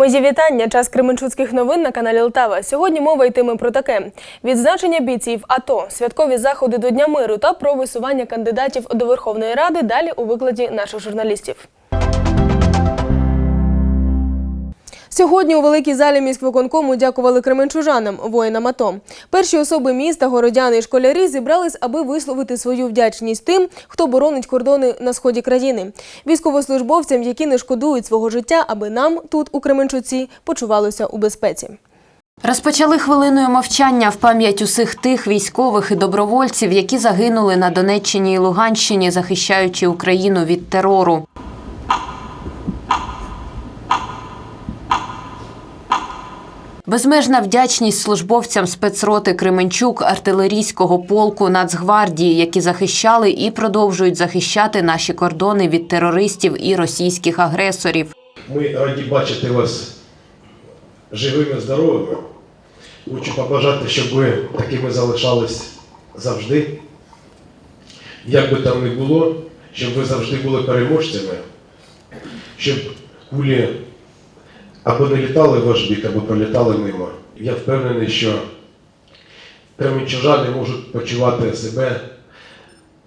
Мої вітання. Час Кременчуцьких новин на каналі Лтава. Сьогодні мова йтиме про таке: відзначення бійців АТО, святкові заходи до Дня миру та про висування кандидатів до Верховної Ради. Далі у викладі наших журналістів. Сьогодні у великій залі міськвиконкому дякували кременчужанам, воїнам АТО. Перші особи міста, городяни і школярі зібрались, аби висловити свою вдячність тим, хто боронить кордони на сході країни, військовослужбовцям, які не шкодують свого життя, аби нам тут у Кременчуці почувалося у безпеці. Розпочали хвилиною мовчання в пам'ять усіх тих військових і добровольців, які загинули на Донеччині і Луганщині, захищаючи Україну від терору. Безмежна вдячність службовцям спецроти Кременчук, артилерійського полку Нацгвардії, які захищали і продовжують захищати наші кордони від терористів і російських агресорів. Ми раді бачити вас живими, здоровими. Хочу побажати, щоб ви такими залишались завжди. Як би там не було, щоб ви завжди були переможцями, щоб кулі або не літали в ваш бік, або пролітали мимо. Я впевнений, що кременчужани можуть почувати себе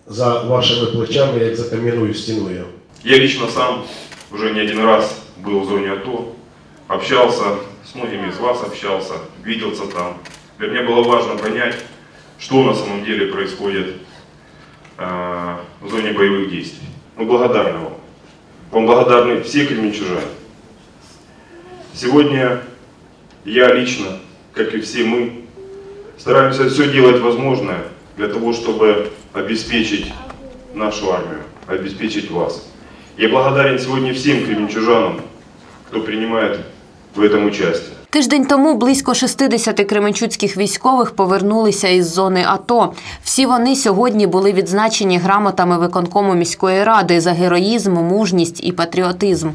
за вашими плечами, як за кам'яною стіною. Я лично сам уже не один раз был в зоне АТО, общался, с многими из вас общался, виделся там. Для меня было важно понять, что на самом деле происходит э, в зоне боевых действий. Мы благодарны вам. Вам благодарны все кременчужане. Сегодня я лично, как и все мы, стараемся все делать возможное для того, чтобы обеспечить нашу армию, обеспечить вас. Я благодарен сегодня всем кременчужанам, кто принимает в этом участие. Тиждень тому близько 60 кременчуцьких військових повернулися із зони АТО. Всі вони сьогодні були відзначені грамотами виконкому міської ради за героїзм, мужність і патріотизм.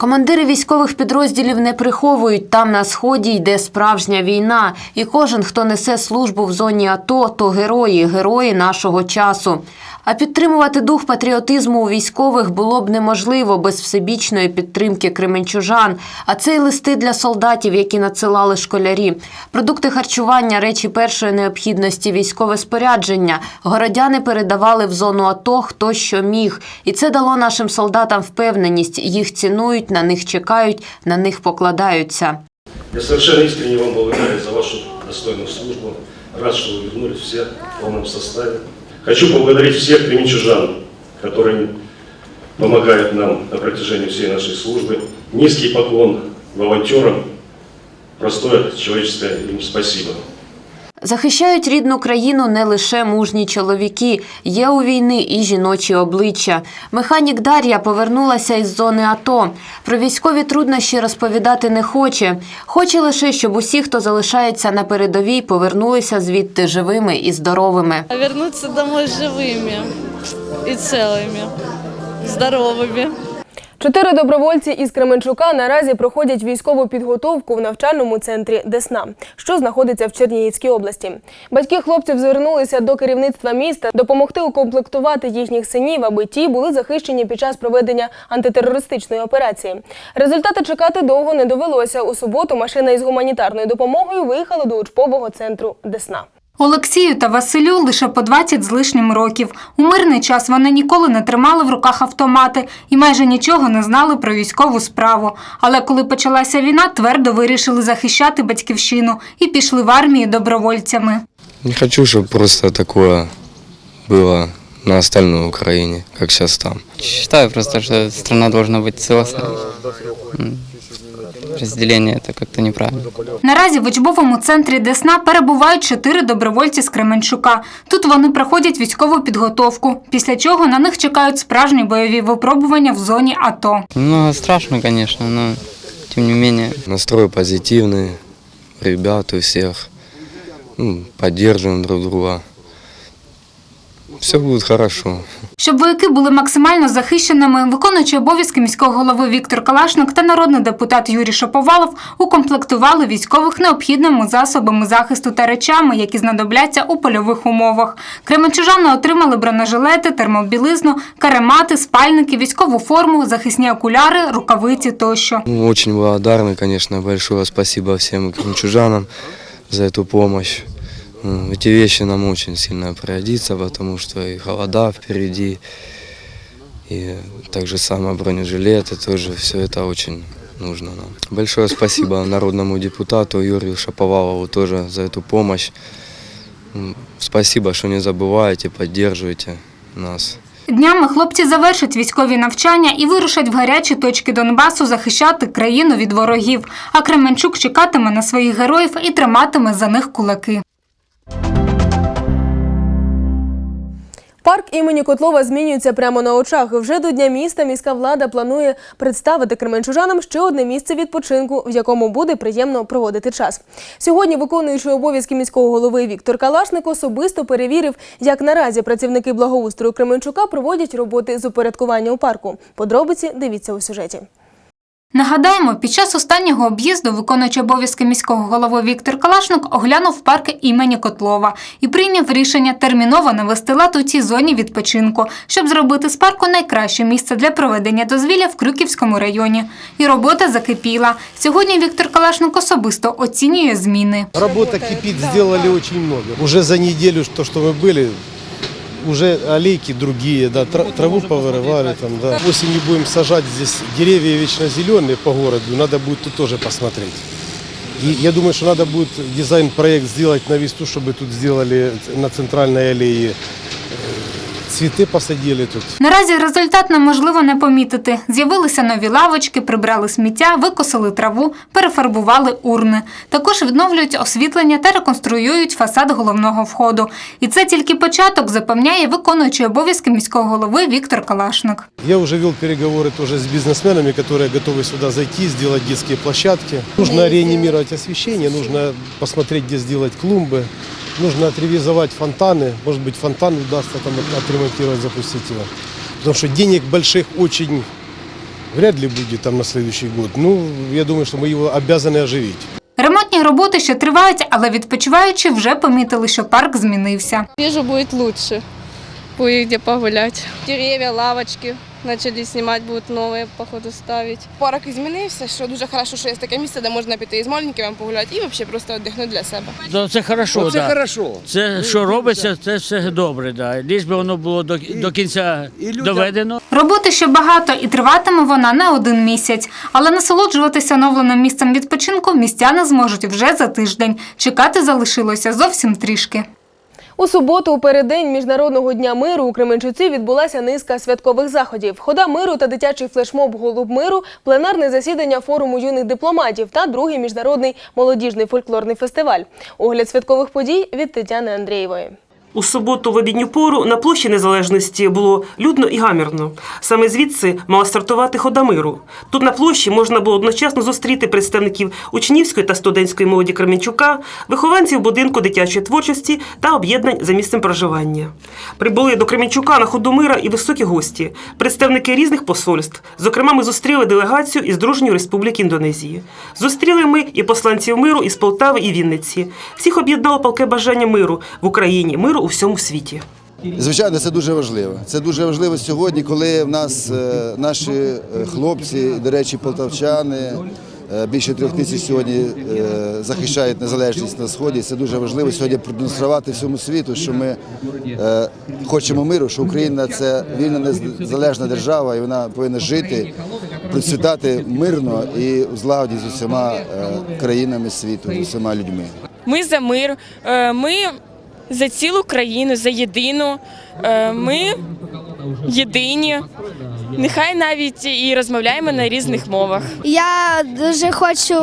Командири військових підрозділів не приховують, там на сході йде справжня війна, і кожен, хто несе службу в зоні АТО, то герої, герої нашого часу. А підтримувати дух патріотизму у військових було б неможливо без всебічної підтримки кременчужан. А це й листи для солдатів, які надсилали школярі, продукти харчування, речі першої необхідності, військове спорядження. Городяни передавали в зону АТО хто що міг, і це дало нашим солдатам впевненість. Їх цінують, на них чекають, на них покладаються. Я совершенно искренне вам благодарен за вашу достойную службу. Рад, что вы вернулись все в полном составе. Хочу поблагодарить всех кременчужан, которые помогают нам на протяжении всей нашей службы. Низкий поклон волонтерам. Простое человеческое им спасибо. Захищають рідну країну не лише мужні чоловіки, є у війни і жіночі обличчя. Механік Дар'я повернулася із зони АТО. Про військові труднощі розповідати не хоче. Хоче лише, щоб усі, хто залишається на передовій, повернулися звідти живими і здоровими. вернуться домой живыми и целыми, здоровыми. Чотири добровольці із Кременчука наразі проходять військову підготовку в навчальному центрі Десна, що знаходиться в Чернігівській області. Батьки хлопців звернулися до керівництва міста допомогти укомплектувати їхніх синів, аби ті були захищені під час проведення антитерористичної операції. Результати чекати довго не довелося. У суботу машина із гуманітарною допомогою виїхала до учбового центру Десна. Олексію та Василю лише по 20 з лишнім років. У мирний час вони ніколи не тримали в руках автомати і майже нічого не знали про військову справу. Але коли почалася війна, твердо вирішили захищати батьківщину і пішли в армію добровольцями. Не хочу, чтобы просто такое было на остальной Украине, как сейчас там. Считаю просто, что страна должна быть целостной. Разделение это как-то неправильно. Наразі в учбовому центрі Десна перебувають чотири добровольці з Кременчука. Тут вони проходять військову підготовку, після чого на них чекають справжні бойові випробування в зоні АТО. Немного страшно, конечно, но тем не менее Настрой позитивный, ребят у всех. Ну, поддерживаем друг друга. Все будет хорошо. Щоб вояки були максимально захищеними, виконуючий обов'язки міського голови Віктор Калашник та народний депутат Юрій Шаповалов укомплектували військових необхідними засобами захисту та речами, які знадобляться у польових умовах. Кременчужани отримали бронежилети, термобілизну, каремати, спальники, військову форму, захисні окуляри, рукавиці тощо. Ну, Очень благодарны, конечно, большое спасибо всем кримчужанам за эту помощь. М, Эти вещи нам очень сильно пригодятся, потому что и холода впереди, и также самое бронежилеты тоже, все это очень нужно нам. Большое спасибо народному депутату Юрию Шаповалову тоже за эту помощь. М, Спасибо, что не забываете, поддерживаете нас. Днями хлопці завершать військові навчання і вирушать в гарячі точки Донбасу захищати країну від ворогів. А Кременчук чекатиме на своїх героїв і триматиме за них кулаки. Парк імені Котлова змінюється прямо на очах. Вже до Дня міста міська влада планує представити кременчужанам ще одне місце відпочинку, в якому буде приємно проводити час. Сьогодні виконуючий обов'язки міського голови Віктор Калашник особисто перевірив, як наразі працівники благоустрою Кременчука проводять роботи з упорядкування у парку. Подробиці дивіться у сюжеті. Нагадаємо, під час останнього об'їзду виконуючий обов'язки міського голови Віктор Калашник оглянув парки імені Котлова і прийняв рішення терміново навести лад у цій зоні відпочинку, щоб зробити з парку найкраще місце для проведення дозвілля в Крюківському районі. І робота закипіла. Сьогодні Віктор Калашник особисто оцінює зміни. Работа кипит, сделали очень много. Уже за неделю, то, что мы были, уже аллейки другие, да, тра- траву повырывали там, да. Осенью будем сажать здесь деревья вечно зеленые по городу, надо будет тут тоже посмотреть. И я думаю, что надо будет дизайн-проект сделать на весту, чтобы тут сделали на центральной аллее э, цветы посадили тут. Наразі результат неможливо не помітити. З'явилися нові лавочки, прибрали сміття, викосили траву, перефарбували урни. Також відновлюють освітлення та реконструюють фасад головного входу. І це тільки початок, запевняє виконуючий обов'язки міського голови Віктор Калашник. Я уже вел переговоры тоже с бизнесменами, которые готовы сюда зайти, сделать детские площадки. Нужно реанимировать освещение, нужно посмотреть, где сделать клумбы. Нужно отревизовать фонтаны. Может быть, фонтан удастся там от- отремонтировать, запустить его. Потому что денег больших очень вряд ли будет там на следующий год. Ну, я думаю, что мы его обязаны оживить. Ремонтні роботи ще тривають, але відпочиваючи вже помітили, що парк змінився. Вижу, будет лучше. Будет где погулять. Деревья, лавочки начали снимать, будут новые, походу, ставить. Парк змінився, що дуже хорошо, що є таке місце, де можна піти із маленькими погуляти і взагалі просто віддихнути для себе. Да, це хорошо, Це да. хорошо. Це що робиться, це все добре. Да. Ліж би воно було до, до кінця доведено. Роботи ще багато і триватиме вона не один місяць. Але насолоджуватися оновленим місцем відпочинку містяни зможуть вже за тиждень. Чекати залишилося зовсім трішки. У суботу, у переддень Міжнародного дня миру у Кременчуці відбулася низка святкових заходів. Хода миру та дитячий флешмоб Голуб миру, пленарне засідання форуму юних дипломатів та другий міжнародний молодіжний фольклорний фестиваль. Огляд святкових подій від Тетяни Андрієвої. У суботу в обідню пору на площі Незалежності було людно і гамірно. Саме звідси мала стартувати хода миру. Тут на площі можна було одночасно зустріти представників учнівської та студентської молоді Кременчука, вихованців будинку дитячої творчості та об'єднань за місцем проживання. Прибули до Кременчука на ходу мира і високі гості, представники різних посольств. Зокрема, ми зустріли делегацію із Дружньої Республіки Індонезії. Зустріли ми і посланців миру із Полтави і Вінниці. Всіх об'єднало палке бажання миру в Україні, миру у всьому світі. Звичайно, це дуже важливо. Це дуже важливо сьогодні, коли в нас е, наші е, хлопці, до речі, полтавчани. е, Більше трьох тисяч сьогодні захищають незалежність на сході. Це дуже важливо сьогодні продемонструвати всьому світу, що ми хочемо миру, що Україна це вільна незалежна держава, і вона повинна жити, процвітати мирно і в злагоді з усіма країнами світу, з усіма людьми. Ми за мир, ми за цілу країну, за єдину. Е, Ми єдині. Нехай навіть і розмовляємо на різних мовах. Я дуже хочу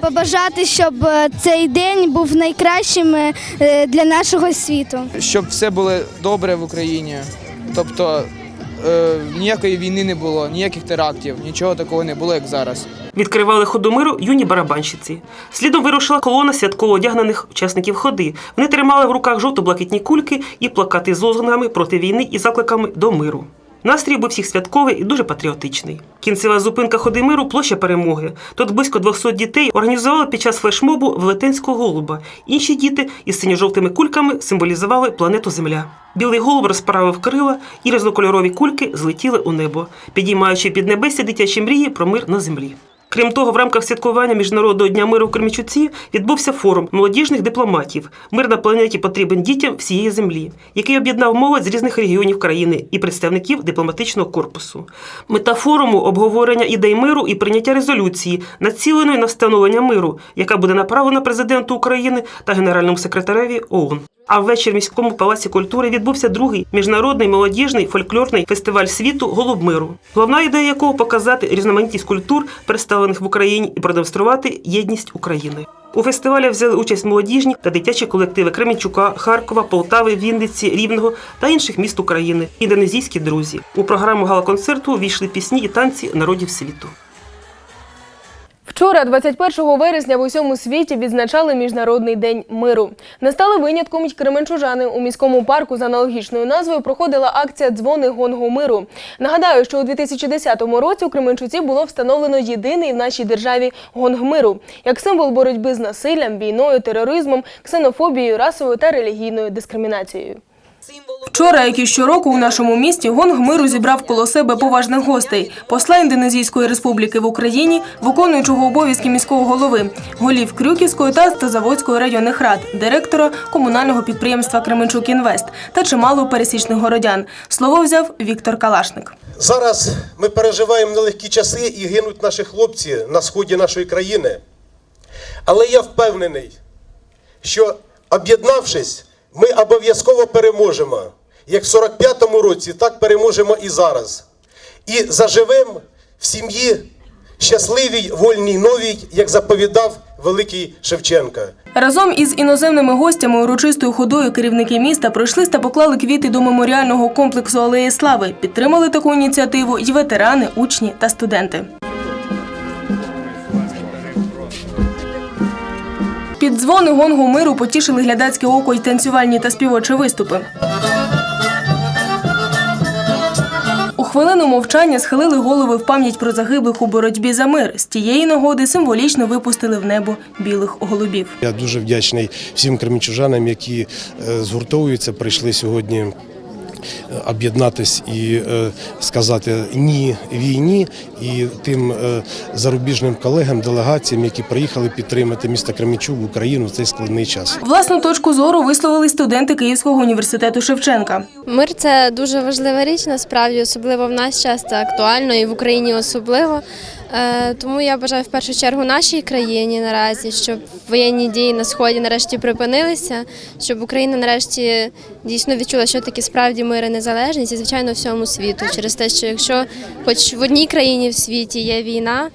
побажати, щоб цей день був найкращим для нашого світу. Щоб все було добре в Україні. Тобто е, ніякої війни не було, ніяких терактів, нічого такого не було, як зараз. Відкривали ходу миру юні барабанщиці. Слідом вирушила колона святково одягнених учасників ходи. Вони тримали в руках жовто-блакитні кульки і плакати з лозунгами проти війни і закликами до миру. Настрій був всіх святковий і дуже патріотичний. Кінцева зупинка ходи миру площа перемоги. Тут близько 200 дітей організували під час флешмобу велетенського голуба. Інші діти із синьо-жовтими кульками символізували планету Земля. Білий голуб розправив крила, і різнокольорові кульки злетіли у небо, підіймаючи під небесся дитячі мрії про мир на землі. Крім того, в рамках святкування Міжнародного дня миру в Кремічуці відбувся форум молодіжних дипломатів Мир на планеті потрібен дітям всієї землі, який об'єднав молодь з різних регіонів країни і представників дипломатичного корпусу. Мета форуму обговорення ідей миру і прийняття резолюції, націленої на встановлення миру, яка буде направлена президенту України та генеральному секретареві ООН. А ввечері в міському палаці культури відбувся другий міжнародний молодіжний фольклорний фестиваль світу Голуб миру, головна ідея якого показати різноманітність культур, представлених в Україні, і продемонструвати єдність України. У фестивалі взяли участь молодіжні та дитячі колективи Кременчука, Харкова, Полтави, Вінниці, Рівного та інших міст України, індонезійські друзі. У програму гала-концерту війшли пісні і танці народів світу. Вчора, 21 вересня, в усьому світі відзначали Міжнародний день миру. Не стали винятком й кременчужани. У міському парку з аналогічною назвою проходила акція Дзвони гонгу миру. Нагадаю, що у 2010 році у Кременчуці було встановлено єдиний в нашій державі гонг миру як символ боротьби з насиллям, війною, тероризмом, ксенофобією, расовою та релігійною дискримінацією. Вчора, як і щороку, у нашому місті гонг миру зібрав коло себе поважних гостей: посла Індонезійської республіки в Україні, виконуючого обов'язки міського голови, голів Крюківської та Стазаводської районних рад, директора комунального підприємства Кременчук Інвест та чимало пересічних городян. Слово взяв Віктор Калашник. Зараз ми переживаємо нелегкі часи і гинуть наші хлопці на сході нашої країни. Але я впевнений, що об'єднавшись, ми обов'язково переможемо. Як в 45-му році, так переможемо і зараз. І заживемо в сім'ї щасливій, вольній, новій, як заповідав великий Шевченка. Разом із іноземними гостями урочистою ходою керівники міста пройшлись та поклали квіти до меморіального комплексу Алеї Слави. Підтримали таку ініціативу й ветерани, учні та студенти. Під дзвони гонгу миру потішили глядацьке око й танцювальні та співочі виступи. У хвилину мовчання схилили голови в пам'ять про загиблих у боротьбі за мир. З тієї нагоди символічно випустили в небо білих голубів. Я дуже вдячний всім кремічужанам, які е, згуртовуються, прийшли сьогодні об'єднатись і е, сказати ні війні і тим е, зарубіжним колегам, делегаціям, які приїхали підтримати місто Кременчук, Україну в цей складний час. Власну точку зору висловили студенти Київського університету Шевченка. Мир це дуже важлива річ, насправді, особливо в наш час це актуально і в Україні особливо. Е, Тому я бажаю в першу чергу нашій країні наразі, щоб воєнні дії на сході нарешті припинилися, щоб Україна нарешті дійсно відчула, що таке справді мир і незалежність, і звичайно всьому світу. Через те, що якщо хоч в одній країні в світі є війна,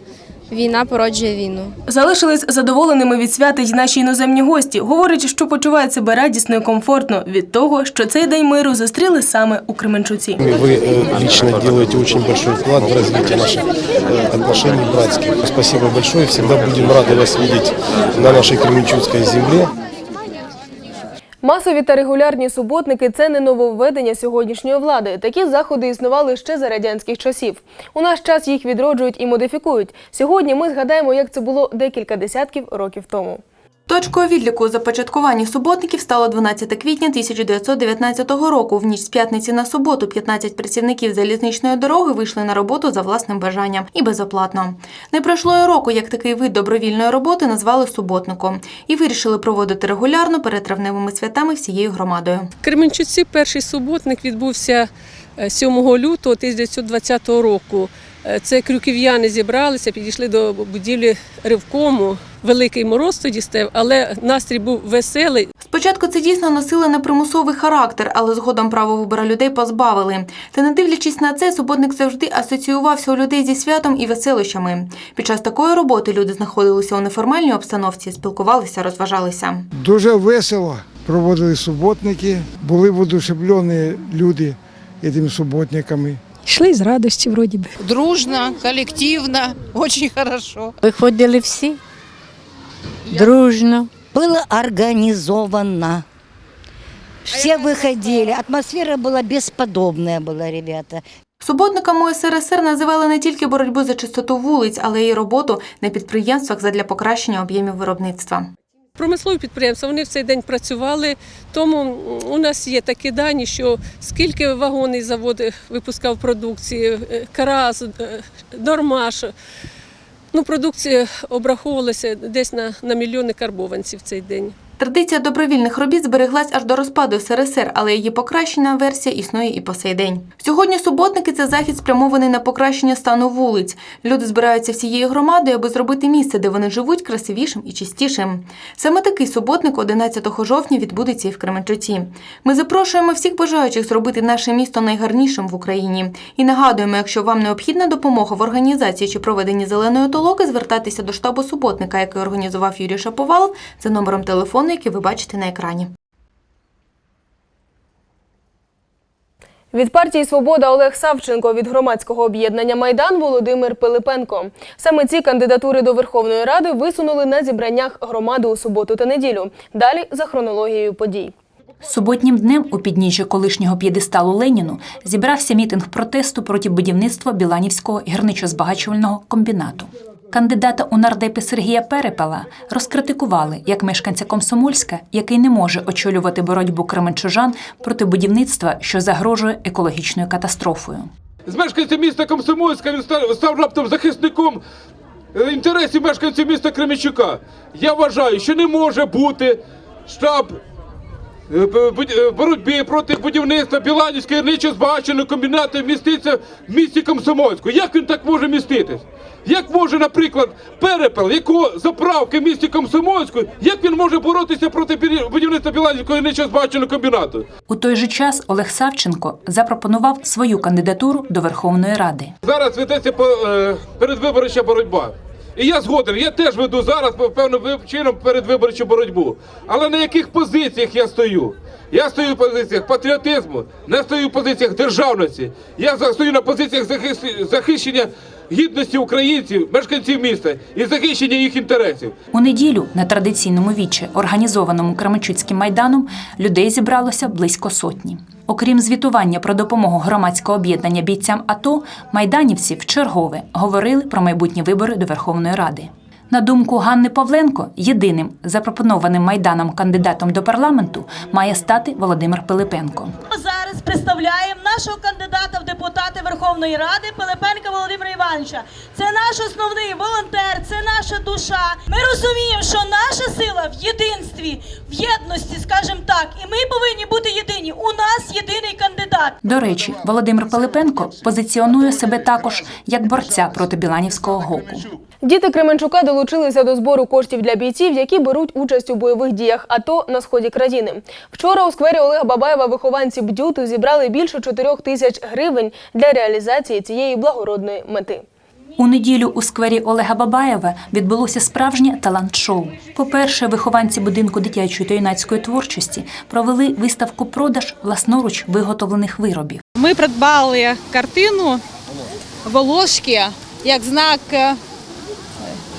війна породжує війну. Залишились задоволеними від свята й наші іноземні гості. Говорять, що почувають себе радісно і комфортно від того, що цей день миру зустріли саме у Кременчуці. Вы э, лично делаете очень большой вклад в развитие наших э, отношений братских. Спасибо большое. Всегда будем рады вас видеть на нашей Кременчуцкой земле. Масові та регулярні суботники це не нововведення сьогоднішньої влади. Такі заходи існували ще за радянських часів. У наш час їх відроджують і модифікують. Сьогодні ми згадаємо, як це було декілька десятків років тому. Точкою відліку започаткування суботників стало 12 квітня 1919 року. В ніч з п'ятниці на суботу 15 працівників залізничної дороги вийшли на роботу за власним бажанням і безоплатно. Не пройшло і року, як такий вид добровільної роботи назвали суботником і вирішили проводити регулярно перед травневими святами всією громадою. В Кременчуці перший суботник відбувся е, 7 лютого 1920 року. Е, Це крюків'яни зібралися, підійшли до будівлі ревкому. Великий мороз тоді став, але настрій був веселий. Спочатку це дійсно носило непримусовий характер, але згодом право вибору людей позбавили. Та не дивлячись на це, суботник завжди асоціювався у людей зі святом і веселищами. Під час такої роботи люди знаходилися у неформальній обстановці, спілкувалися, розважалися. Дуже весело проводили суботники, були воодушевлені люди цими суботниками. Йшли з радості, вроді би. Дружно, коллективно, очень хорошо. Виходили всі дружно. Было организовано. Все выходили. Атмосфера была бесподобная была, ребята. Суботниками УСРСР називали не тільки боротьбу за чистоту вулиць, але й роботу на підприємствах задля покращення об'ємів виробництва. Промислові підприємства вони в цей день працювали, тому у нас є такі дані, що скільки вагонний завод е, випускав продукції, карас, Караз, е, Ну, продукція обраховувалася десь на, на мільйони карбованців в цей день. Традиція добровільних робіт збереглась аж до розпаду СРСР, але її покращена версія існує і по сей день. Сьогодні суботники це захід спрямований на покращення стану вулиць. Люди збираються всією громадою, аби зробити місце, де вони живуть, красивішим і чистішим. Саме такий суботник 11 жовтня відбудеться і в Кременчуці. Ми запрошуємо всіх бажаючих зробити наше місто найгарнішим в Україні. І нагадуємо, якщо вам необхідна допомога в організації чи проведенні зеленої толоки, звертатися до штабу суботника, який організував Юрій Шаповал, за номером телефону, який ви бачите на екрані. Від партії Свобода Олег Савченко від громадського об'єднання Майдан Володимир Пилипенко. Саме ці кандидатури до Верховної Ради висунули на зібраннях громади у суботу та неділю. Далі за хронологією подій. Суботнім днем у підніжжі колишнього п'єдесталу Леніну зібрався мітинг протесту проти будівництва Біланівського гірничо-збагачувального комбінату. Кандидата у нардепи Сергія Перепела розкритикували як мешканця Комсомольська, який не може очолювати боротьбу кременчужан проти будівництва, що загрожує екологічною катастрофою. З мешканця міста Комсомольська він став, раптом захисником е, інтересів мешканців міста Кременчука. Я вважаю, що не може бути штаб е, б- будь- е, проти будівництва Біланівського гірничо збагаченого комбінату міститься в місті Комсомольську. Як він так може міститись? Як може, наприклад, перепел, якого заправки в місті Комсомольську, як він може боротися проти будівництва Біланівського гірничо збагаченого комбінату? У той же час Олег Савченко запропонував свою кандидатуру до Верховної Ради. Зараз ведеться е, передвиборча боротьба. І я згоден, я теж веду зараз певним чином передвиборчу боротьбу. Але на яких позиціях я стою? Я стою в позиціях патріотизму, не стою в позиціях державності. Я стою на позиціях захищення гідності українців, мешканців міста і захищення їх інтересів. У неділю на традиційному вічі, організованому Кременчуцьким майданом, людей зібралося близько сотні. Окрім звітування про допомогу громадського об'єднання бійцям АТО, майданівці вчергове говорили про майбутні вибори до Верховної Ради. На думку Ганни Павленко, єдиним запропонованим майданом кандидатом до парламенту має стати Володимир Пилипенко. Зараз представляємо нашого кандидата в депутати Верховної Ради Пилипенка Володимира Івановича. Це наш основний волонтер, це наша душа. Ми розуміємо, що наша сила в єдинстві, в єдності, скажімо так, і ми повинні бути єдині. У нас єдиний кандидат. До речі, Володимир Пилипенко позиціонує себе також як борця проти Біланівського гоку. Діти Кременчука долучилися до збору коштів для бійців, які беруть участь у бойових діях АТО на сході країни. Вчора у сквері Олега Бабаєва вихованці бдюту зібрали більше 4 тисяч гривень для реалізації цієї благородної мети. У неділю у сквері Олега Бабаєва відбулося справжнє талант-шоу. По-перше, вихованці будинку дитячої та юнацької творчості провели виставку продаж власноруч виготовлених виробів. Ми придбали картину Волошки як знак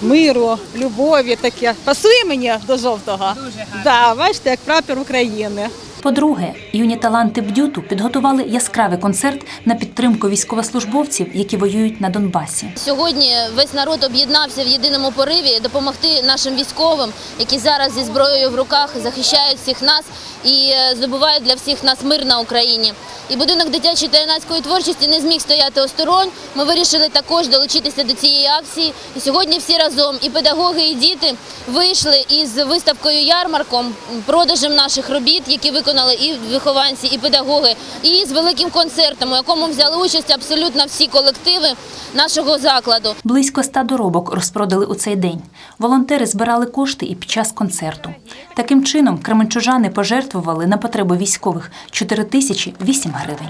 миру, любові таке. Пасує мені до жовтого? Дуже гарно. Да, бачите, як прапор України. По-друге, юні таланти бдюту підготували яскравий концерт на підтримку військовослужбовців, які воюють на Донбасі. Сьогодні весь народ об'єднався в єдиному пориві допомогти нашим військовим, які зараз зі зброєю в руках захищають всіх нас і е, здобувають для всіх нас мир на Україні. І будинок дитячої та юнацької творчості не зміг стояти осторонь. Ми вирішили також долучитися до цієї акції. І сьогодні всі разом, і педагоги, і діти вийшли із виставкою ярмарком, продажем наших робіт, які виконали і вихованці, і педагоги, і з великим концертом, у якому взяли участь абсолютно всі колективи нашого закладу. Близько ста доробок розпродали у цей день. Волонтери збирали кошти і під час концерту. Таким чином, кременчужани пожертвували на потреби військових 4 тисячі 8 гривень.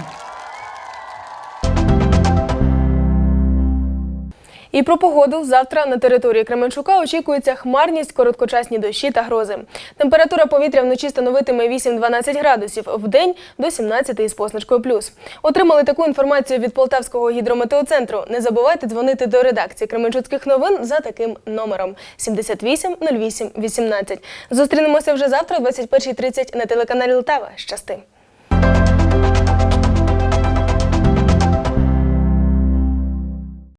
І про погоду завтра на території Кременчука очікується хмарність, короткочасні дощі та грози. Температура повітря вночі становитиме 8-12 градусів, в день до 17 із позначкою плюс. Отримали таку інформацію від Полтавського гідрометеоцентру. Не забувайте дзвонити до редакції Кременчуцьких новин за таким номером 78 08 18. Зустрінемося вже завтра о 21.30 на телеканалі Лтава. Щасти!